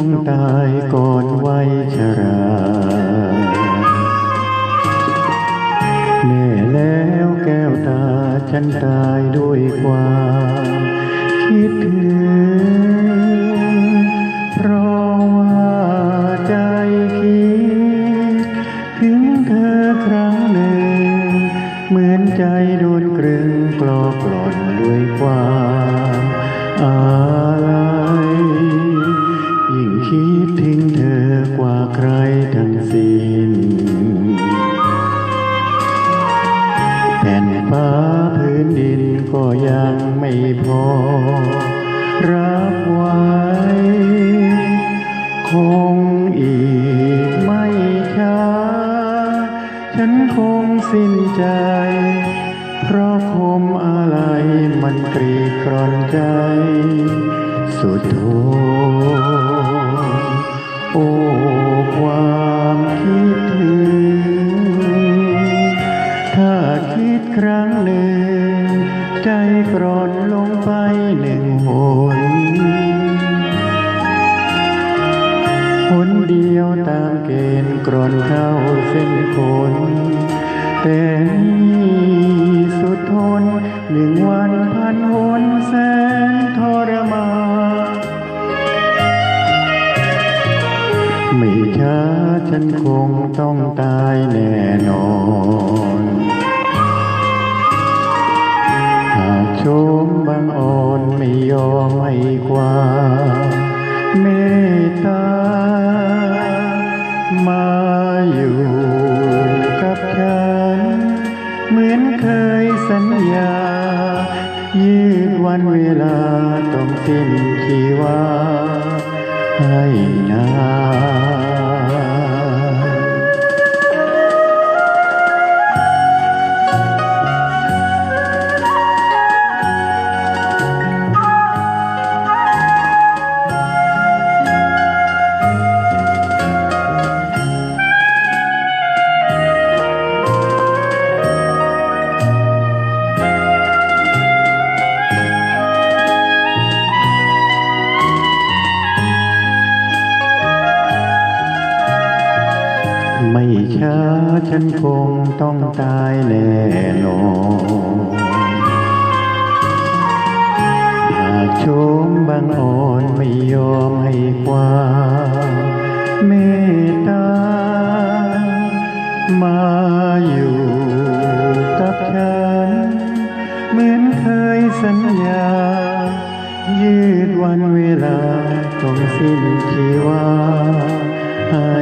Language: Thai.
ต้องตายก่อนวัยชรา แน่แล้วแก้วตาฉันตายด้วยความคิดถึง เพราะว่าใจคิด ถึงเธอครั้งหนึ่ง เหมือนใจโดนกรึงกลอกล่อนด้วยความอา พอ รับไว้ คงอีกไม่ช้า ฉันคงสิ้นใจ เพราะคมอะไรมันกรีกรอนใจ สุดโทนโอ้ความคิดถึง ถ้าคิดครั้งหนึ่งใจกรอ หนเดียวตามเกณฑ์กรอนเข้าเส้นขนแต่นี่สุดทนหนึ่งวันพันหนแสนทรมานไม่ช้าฉันคงต้องตายแน่นอนหากโชมบางอ่อนไม่ยอมให้ความเม วันเวลาต้องสิ้นชีวาให้นา ช้าฉันคงต้องตายแน่นอนหากโชมบางอ่อนไม่ยอมให้ความเมตตา มาอยู่กับฉัน เหมือนเคยสัญญา ยืดวันเวลาต้องสิ้นชีวาให้